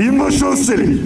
Binbaşı Özçelik.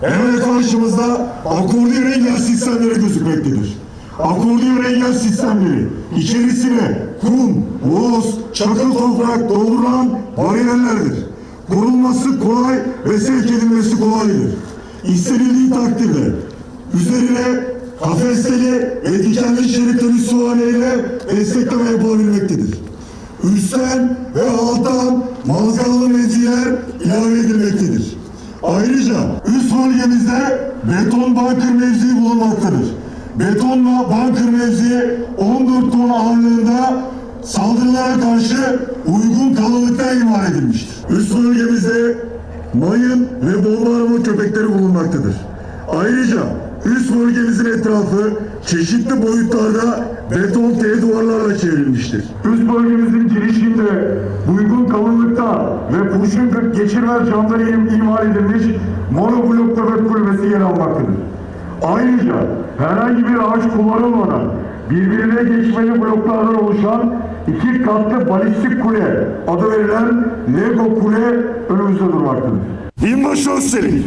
Hemen karşımızda akordiyon engel sistemleri gözükmektedir. Akordiyon engel sistemleri içerisine kum, boz, çakıl toprak doldurulan bariyerlerdir. Kurulması kolay ve sevk edilmesi kolaydır. İstenildiği takdirde üzerine kafesteli ve dikenli şeritli süvane ile destekleme yapılabilmektedir. Üstten ve alttan mazgalı mevziler ilave edilmektedir. Ayrıca üst bölgemizde beton bunker mevzii bulunmaktadır. Betonla bunker mevzii 14 ton ağırlığında saldırılara karşı uygun kalınlıkta imal edilmiştir. Üst bölgemizde mayın ve bomba arama köpekleri bulunmaktadır. Ayrıca üst bölgemizin etrafı çeşitli boyutlarda beton T duvarlarla çevrilmiştir. Üst bölgemizin girişinde uygun kalınlıkta ve kurşun geçirmez camdan im- imal edilmiş monoblok köpek kulübesi yer almaktadır. Ayrıca herhangi bir ağaç kullanılmadan birbirine geçmeli bloklardan oluşan iki katlı balistik kule adı verilen Lego kule önümüzde durmaktadır. Binbaşı Özçelik.